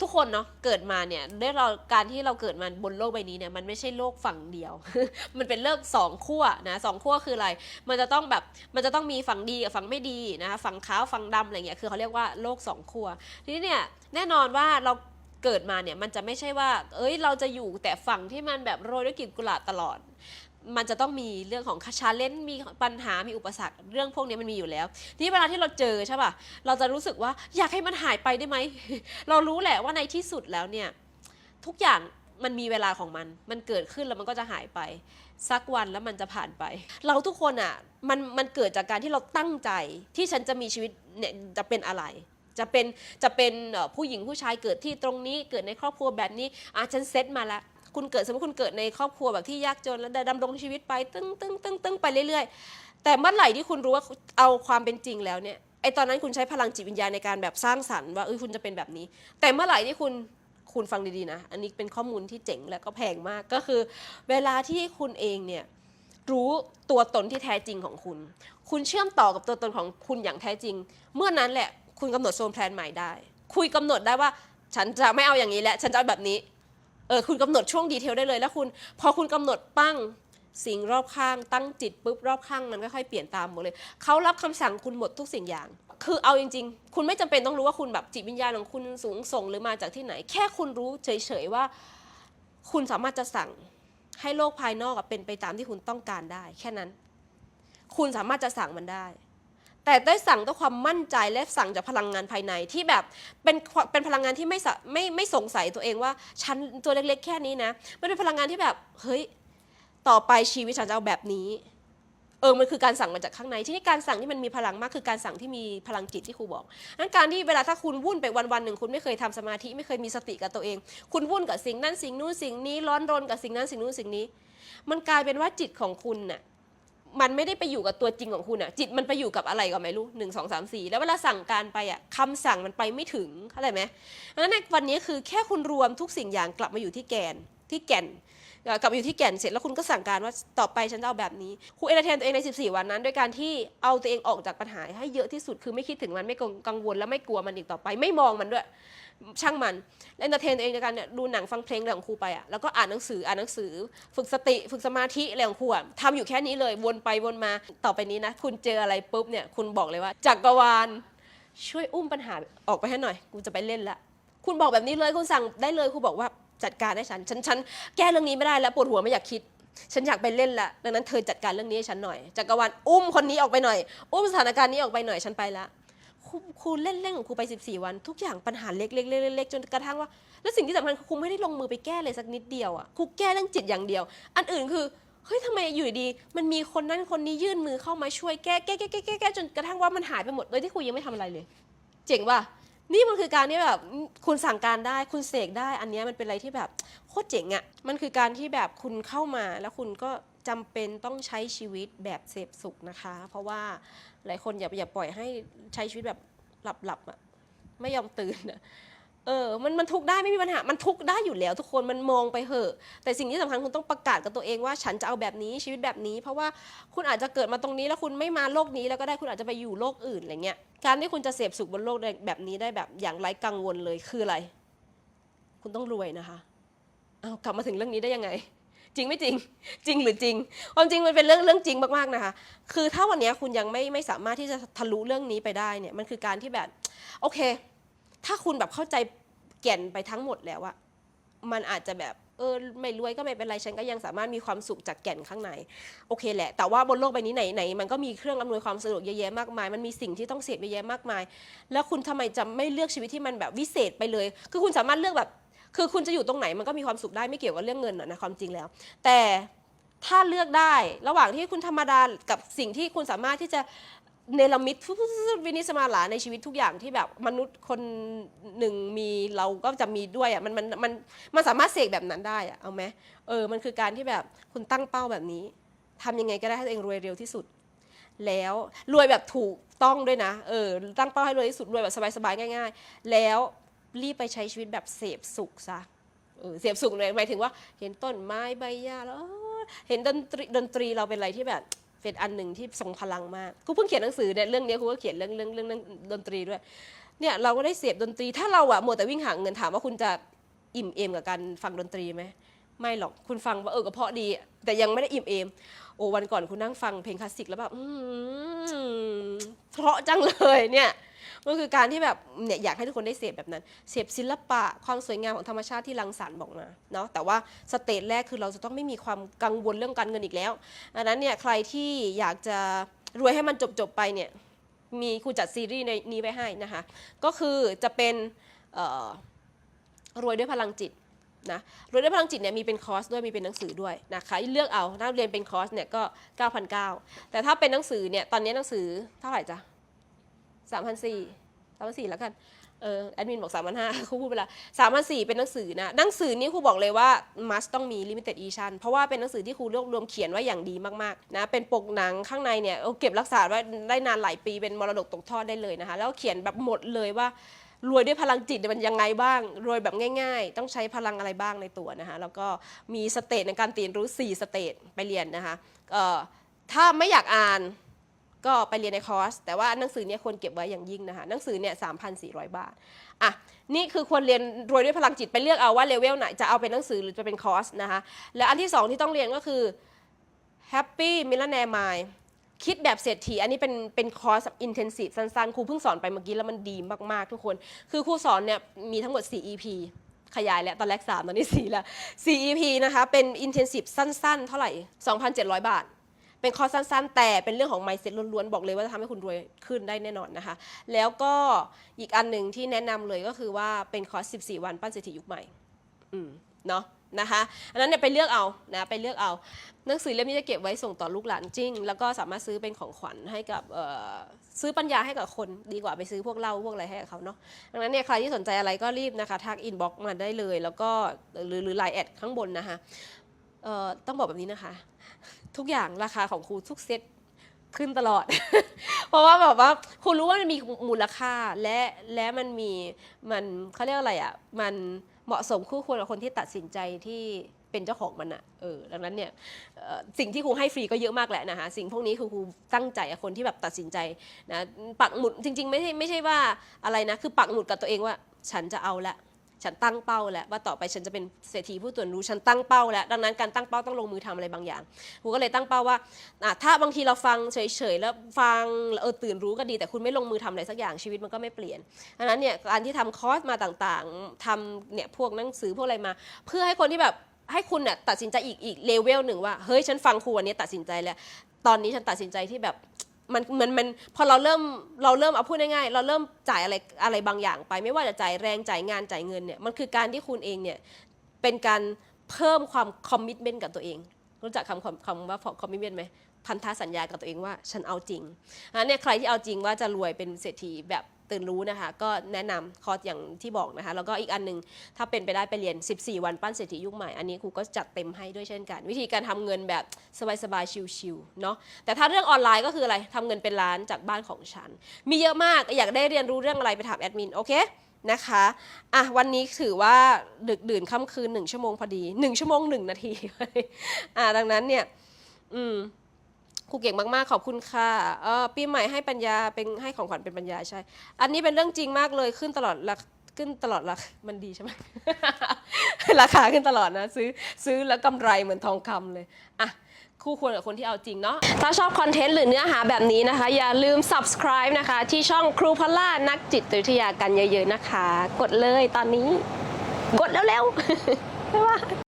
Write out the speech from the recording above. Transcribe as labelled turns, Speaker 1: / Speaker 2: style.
Speaker 1: ทุกคนเนาะเกิดมาเนี่ยด้วยเราการที่เราเกิดมาบนโลกใบนี้เนี่ยมันไม่ใช่โลกฝั่งเดียว มันเป็นโลกสองขั้วนะสองขั้วคืออะไร มันจะต้องแบบมันจะต้องมีฝั่งดีกับฝั่งไม่ดีนะคะฝั่งขาวฝั่งดำอะไรเงี้ยคือเขาเรียกว่าโลกสองขั้วทีนี้เนี่ยแน่นอนว่าเราเกิดมาเนี่ยมันจะไม่ใช่ว่า เอ้ย เราจะอยู่แต่ฝั่งที่มันแบบโรยด้วยกลิ่นกุหลาบตลอด มันจะต้องมีเรื่องของชาเลนจ์มีปัญหามีอุปสรรคเรื่องพวกนี้มันมีอยู่แล้ว ทีนี้เวลาที่เราเจอใช่ป่ะเราจะรู้สึกว่าอยากให้มันหายไปได้ไหม เรารู้แหละว่าในที่สุดแล้วเนี่ยทุกอย่างมันมีเวลาของมัน มันเกิดขึ้นแล้วมันก็จะหายไป สักวันแล้วมันจะผ่านไป เราทุกคนอะมันมันเกิดจากการที่เราตั้งใจที่ฉันจะมีชีวิตเนี่ยจะเป็นอะไรจะเป็นจะเป็นผู้หญิงผู้ชายเกิดที่ตรงนี้เกิดในครอบครัวแบบนี้อะฉันเซตมาแล้ว คุณเกิดสมมติคุณเกิดในครอบครัวแบบที่ยากจนแล้วดำรงชีวิตไปตึ้งตึ้งตึ้งตึ้งไปเรื่อยๆ แต่เมื่อไหร่ที่คุณรู้ว่าเอาความเป็นจริงแล้วเนี่ยไอตอนนั้นคุณใช้พลังจิตวิญญาณในการแบบสร้างสรรค์ว่าเออคุณจะเป็นแบบนี้ แต่เมื่อไหร่ที่คุณคุณฟังดีๆนะ อันนี้เป็นข้อมูลที่เจ๋งและก็แพงมากก็คือ เวลาที่คุณเองเนี่ยรู้ตัวตนที่แท้จริงของคุณ คุณเชื่อมต่อกับตัวตนของคุณอย่างแท้จริง เมื่อนั้นแหละคุณกำหนดโซนแพลนใหม่ได้ คุยกำหนดได้ว่า ฉันจะไม่เอาอย่างนี้แล้วฉันจะเอาแบบนี้ เออคุณกำหนดช่วงดีเทลได้เลยแล้วคุณ พอคุณกำหนดปั้งสิ่งรอบข้างตั้งจิตปุ๊บรอบข้างมันก็ค่อยเปลี่ยนตามหมดเลยเขารับคำสั่งคุณหมดทุกสิ่งอย่าง คือเอาจริง ๆ คุณไม่จำเป็นต้องรู้ว่าคุณแบบจิตวิญญาณของคุณสูงส่งหรือมาจากที่ไหน แค่คุณรู้เฉยๆว่า คุณสามารถจะสั่งให้โลกภายนอกเป็นไปตามที่คุณต้องการได้ แค่นั้น คุณสามารถจะสั่งมันได้ แต่ได้สั่งด้วยความมั่นใจและสั่งจากพลังงานภายในที่แบบเป็นเป็นพลังงานที่ไม่สะไม่ไม่สงสัยตัวเองว่าฉันตัวเล็กๆ แค่นี้นะมันเป็นพลังงานที่แบบเฮ้ยต่อไปชีวิตฉันจะเอาแบบนี้เออ มันคือการสั่งมาจากข้างใน ที่นี่การสั่งที่มันมีพลังมากคือการสั่งที่มีพลังจิตที่ครูบอกนั้นการที่เวลาถ้าคุณวุ่นไปวันๆหนึ่งคุณไม่เคยทำสมาธิไม่เคยมีสติกับตัวเอง คุณวุ่นกับสิ่งนั้นสิ่งนู้นสิ่งนี้ร้อนรนกับสิ่งนั้นสิ่งนู้นสิ่งนี้ มันกลายเป็นว่าจิตของคุณน่ะ มันไม่ได้ไปอยู่กับตัวจริงของคุณอะจิตมันไปอยู่กับอะไรก็ไม่รู้หนึ่งสองสามสี่แล้วเวลาสั่งการไปอะคำสั่งมันไปไม่ถึงเข้าใจไหมดังนั้นวันนี้คือแค่คุณรวมทุกสิ่งอย่างกลับมาอยู่ที่แกนที่แก่นกลับมาอยู่ที่แก่นเสร็จแล้วคุณก็สั่งการว่าต่อไปฉันจะเอาแบบนี้ครูเอนเตอร์เทนตัวเองใน 14 วันนั้นด้วยการที่เอาตัวเองออกจากปัญหาให้เยอะที่สุดคือไม่คิดถึงมันไม่กังวลและไม่กลัวมันอีกต่อไป ไม่มองมันด้วย ช่างมันเอนเตอร์เทนตัวเองในการเนี่ยดูหนังฟังเพลงอะไรของครูไปอะแล้วก็อ่านหนังสืออ่านหนังสือ ฝึกสติฝึกสมาธิอะไรของครูอะทำอยู่แค่นี้เลยวนไปวนมาต่อไปนี้นะ คุณเจออะไรปุ๊บเนี่ยคุณบอกเลยว่าจักรวาลช่วยอุ้มปัญหาออกไปให้หน่อย กูจะไปเล่นละคุณบอกแบบนี้เลยคุณสั่งได้เลยครูบอกว่าจัดการให้ฉันฉันฉันแก้เรื่องนี้ไม่ได้แล้วปวดหัวไม่อยากคิดฉันอยากไปเล่นละดังนั้นเธอจัดการเรื่องนี้ให้ฉันหน่อยจักรวาลอุ้มคนนี้ออกไปหน่อย อุ้มสถานการณ์นี้ออกไปหน่อยฉันไปละ ครูครูเล่นเล่นของครูไป 14 วัน ทุกอย่างปัญหาเล็กๆเล็กๆจนกระทั่งว่า แล้วสิ่งที่สำคัญคือครูไม่ได้ลงมือไปแก้เลยสักนิดเดียวอะครูแก้เรื่องจิตอย่างเดียว อันอื่นคือเฮ้ยทำไมอยู่ดี มันมีคนนั้นคนนี้ยื่นมือเข้ามาช่วยแก้แก้แก้แก้แก้แก้จนกระทั่งว่ามันหายไปหมดโดยที่ครูยังไม่ทำอะไรเลย เจ๋งป่ะนี่มันคือการที่แบบคุณสั่งการได้คุณเสกได้ อันเนี้ยมันเป็นอะไรที่แบบโคตรเจ๋งอะมันคือการที่แบบคุณเข้ามาแล้วคุณก็ จำเป็นต้องใช้ชีวิตแบบเสพสุขนะคะ เพราะว่าหลายคนอย่าอย่าปล่อยให้ใช้ชีวิตแบบหลับหลับๆอะไม่ยอมตื่นอะเออมันมันทุกได้ไม่มีปัญหา มันทุกได้อยู่แล้ว ทุกคนมันมองไปเหอะ แต่สิ่งที่สำคัญคุณต้องประกาศกับตัวเองว่าฉันจะเอาแบบนี้ชีวิตแบบนี้ เพราะว่าคุณอาจจะเกิดมาตรงนี้แล้วคุณไม่มาโลกนี้แล้วก็ได้คุณอาจจะไปอยู่โลกอื่นอะไรเงี้ยการที่คุณจะเสพสุขบนโลกแบบนี้ได้แบบอย่างไร้กังวลเลยคืออะไร คุณต้องรวยนะคะเอากลับมาถึงเรื่องนี้ได้ยังไง จริงไม่จริง จริงหรือจริง ความจริงมันเป็นเรื่องเรื่องจริงมากๆนะคะ คือถ้าวันนี้คุณยังไม่ไม่สามารถที่จะทะลุเรื่องนี้ไปได้เนี่ยมันคือการที่แบบโอเค ถ้าคุณแบบเข้าใจแก่นไปทั้งหมดแล้วอะมันอาจจะแบบเออไม่รวยก็ไม่เป็นไรฉันก็ยังสามารถมีความสุขจากแก่นข้างในโอเคแหละ แต่ว่าบนโลกใบนี้ไหนไหนมันก็มีเครื่องอำนวยความสะดวกเยอะแยะมากมาย มันมีสิ่งที่ต้องเสพเยอะแยะมากมาย แล้วคุณทำไมจะไม่เลือกชีวิตที่มันแบบวิเศษไปเลย คือคุณสามารถเลือกแบบ คือคุณจะอยู่ตรงไหนมันก็มีความสุขได้ไม่เกี่ยวกับเรื่องเงินอะนะความจริงแล้ว แต่ถ้าเลือกได้ระหว่างที่คุณธรรมดากับสิ่งที่คุณสามารถที่จะเนรมิตวินิสมาหลาในชีวิตทุกอย่างที่แบบมนุษย์คนหนึ่งมีเราก็จะมีด้วยอะมันมันมันมันสามารถเสกแบบนั้นได้อะเอาไหมเออมันคือการที่แบบคุณตั้งเป้าแบบนี้ทำยังไงก็ได้ให้ตัวเองรวยเร็วที่สุด แล้วรวยแบบถูกต้องด้วยนะเออตั้งเป้าให้รวยที่สุดรวยแบบสบายๆง่าย ๆ แล้ว รีบไปใช้ชีวิตแบบเสพสุขซะเออเสพสุขเลยหมายถึงว่าเห็นต้นไม้ใบหญ้าแล้ว เห็นดนตรีดนตรีเราเป็นอะไรที่แบบเป็นอันหนึ่งที่ทรงพลังมากกูเพิ่งเขียนหนังสือเนี่ยเรื่องนี้กูก็เขียนเรื่องเรื่องเรื่องเรื่องดนตรีด้วยเนี่ยเราก็ได้เสพดนตรีถ้าเราอะมัวแต่วิ่งหาเงินถามว่าคุณจะอิ่มเอมกับการฟังดนตรีไหมไม่หรอกคุณฟังว่าเออก็เพาะดี แต่ยังไม่ได้อิ่มเอมโอ้วันก่อนคุณนั่งฟังเพลงคลาสสิกแล้วแบบเพราะจังเลยเนี่ย มันคือการที่แบบเนี่ยอยากให้ทุกคนได้เสพแบบนั้น เสพศิลปะความสวยงามของธรรมชาติที่รังสรรค์บอกมาเนาะแต่ว่าสเตจแรกคือเราจะต้องไม่มีความกังวลเรื่องการเงินอีกแล้วอันนั้นเนี่ยใครที่อยากจะรวยให้มันจบๆไปเนี่ยมีครูจัดซีรีส์ในนี้ไว้ให้นะคะ ก็คือจะเป็นรวยด้วยพลังจิตนะรวยด้วยพลังจิตเนี่ยมีเป็นคอร์สด้วยมีเป็นหนังสือด้วยนะคะเลือกเอาถ้าเรียนเป็นคอร์สเนี่ยก็ 9,900 แต่ถ้าเป็นหนังสือเนี่ยตอนนี้หนังสือเท่าไหร่จ๊ะ 3,400 3,400แล้วกัน เออแอดมินบอก3,500ครูพูดไปละ3,400เป็นหนังสือนะ หนังสือนี่ครูบอกเลยว่า must ต้องมี limited edition เพราะว่าเป็นหนังสือที่ครูรวบรวมเขียนไว้อย่างดีมากๆนะ เป็นปกหนังข้างในเนี่ยเก็บรักษาไว้ได้นานหลายปีเป็นมรดกตกทอดได้เลยนะคะ แล้วเขียนแบบหมดเลยว่ารวยด้วยพลังจิตมันยังไงบ้าง รวยแบบง่ายๆ ต้องใช้พลังอะไรบ้างในตัวนะคะ แล้วก็มีสเตจในการเรียนรู้ 4 สเตจไปเรียนนะคะเออถ้าไม่อยากอ่าน ก็ไปเรียนในคอร์ส แต่ว่าหนังสือเนี่ยควรเก็บไว้อย่างยิ่งนะคะหนังสือเนี่ย3,400บาทอะนี่คือควรเรียนรวยด้วยพลังจิตไปเลือกเอาว่าเลเวลไหนจะเอาเป็นหนังสือหรือจะเป็นคอร์สนะคะและอันที่สองที่ต้องเรียนก็คือ Happy Millionaire Mind คิดแบบเศรษฐีอันนี้เป็นเป็นคอร์สอินเทนซีฟสั้นๆ ครูเพิ่งสอนไปเมื่อกี้แล้วมันดีมากๆ ทุกคน คือครูสอนเนี่ยมีทั้งหมด 4 EP ขยายแล้ว ตอนแรก 3 ตอนนี้ 4 แล้ว 4 EP นะคะ เป็นอินเทนซีฟสั้นๆ เท่าไหร่ 2,700 บาท เป็นคอร์สสั้น ๆ แต่เป็นเรื่องของ mindset ล้วนๆ บอกเลยว่าจะทำให้คุณรวยขึ้นได้แน่นอนนะคะ แล้วก็อีกอันหนึ่งที่แนะนำเลยก็คือว่าเป็นคอร์ส 14 วันปั้นเศรษฐียุคใหม่ อืม เนาะนะคะอันนั้นเนี่ยไปเลือกเอานะไปเลือกเอาหนังสือเล่มนี้จะเก็บไว้ส่งต่อลูกหลานจริง แล้วก็สามารถซื้อเป็นของขวัญให้กับซื้อปัญญาให้กับคนดีกว่าไปซื้อพวกเหล้าพวกอะไรให้กับเขาเนาะดังนั้นเนี่ยใครที่สนใจอะไรก็รีบนะคะทักอินบ็อกซ์มาได้เลย แล้วก็หรือหรือไลน์แอดข้างบนนะคะ เอ่อต้องบอกแบบนี้นะคะ ทุกอย่างราคาของครูทุกเซตขึ้นตลอด เพราะว่าแบบว่าคุณรู้ว่ามันมีมูลค่าและและมันมีมันเขาเรียกอะไรอะมันเหมาะสมคู่ควรกับคนที่ตัดสินใจที่เป็นเจ้าของมันอะเออ ดังนั้นเนี่ยสิ่งที่ครูให้ฟรีก็เยอะมากแหละนะคะ สิ่งพวกนี้คือครูตั้งใจคนที่แบบตัดสินใจนะ ปักหมุดจริง ๆ ไม่ใช่ไม่ใช่ว่าอะไรนะ คือปักหมุดกับตัวเองว่า ฉันจะเอาละ ฉันตั้งเป้าแล้วว่าต่อไปฉันจะเป็นเศรษฐีผู้ตื่นรู้ฉันตั้งเป้าแล้วดังนั้นการตั้งเป้าต้องลงมือทำอะไรบางอย่างครูก็เลยตั้งเป้าว่าถ้าบางทีเราฟังเฉยๆแล้วฟังเออตื่นรู้ก็ดี แต่คุณไม่ลงมือทำอะไรสักอย่างชีวิตมันก็ไม่เปลี่ยนดังนั้นเนี่ยการที่ทำคอร์สมาต่างๆทำเนี่ยพวกหนังสือพวกอะไรมา เพื่อให้คนที่แบบให้คุณเนี่ยตัดสินใจอีกอีกเลเวลหนึ่งว่าเฮ้ยฉันฟังครูวันนี้ตัดสินใจแล้ว ตอนนี้ฉันตัดสินใจที่แบบ มันเหมือนมันพอเราเริ่มเราเริ่มเอาพูดง่ายๆเราเริ่มจ่ายอะไรอะไรบางอย่างไป ไม่ว่าจะจ่ายแรงจ่ายงานจ่ายเงินเนี่ยมันคือการที่คุณเองเนี่ยเป็นการเพิ่มความคอมมิชเมนต์กับตัวเอง รู้จักคำคำคำว่าคอมมิชเมนต์ไหมพันธสัญญากับตัวเองว่าฉันเอาจริงอันเนี่ยใครที่เอาจริงว่าจะรวยเป็นเศรษฐีแบบ ตื่นรู้นะคะ ก็แนะนำคอร์สอย่างที่บอกนะคะ แล้วก็อีกอันหนึง ถ้าเป็นไปได้ไปเรียน 14 วันปั้นเศรษฐียุคใหม่ อันนี้ครูก็จัดเต็มให้ด้วยเช่นกัน วิธีการทำเงินแบบสบายๆ ชิวๆเนาะแต่ถ้าเรื่องออนไลน์ก็คืออะไรทำเงินเป็นล้านจากบ้านของฉัน มีเยอะมากอยากได้เรียนรู้เรื่องอะไรไปถามแอดมินโอเคนะคะอะวันนี้ถือว่าดึกดื่นค่ำคืน 1 ชั่วโมงพอดี 1 ชั่วโมง 1 นาทีอะดังนั้นเนี่ย อืม ครูเก่งมากๆ ขอบคุณค่ะเออปีใหม่ให้ปัญญาเป็นให้ของขวัญเป็นปัญญาใช่ อันนี้เป็นเรื่องจริงมากเลยขึ้นตลอดราขึ้นตลอดรามันดีใช่ไหม ราคาขึ้นตลอดนะ ซื้อซื้อแล้วกำไรเหมือนทองคำเลยอะคู่ควรกับคนที่เอาจริงเนาะ ถ้าชอบคอนเทนต์หรือเนื้อหาแบบนี้นะคะ อย่าลืม subscribe นะคะ ที่ช่องครูพล่านักจิตวิทยากันเยอะๆนะคะ กดเลยตอนนี้ กดแล้วๆบ๊ายบาย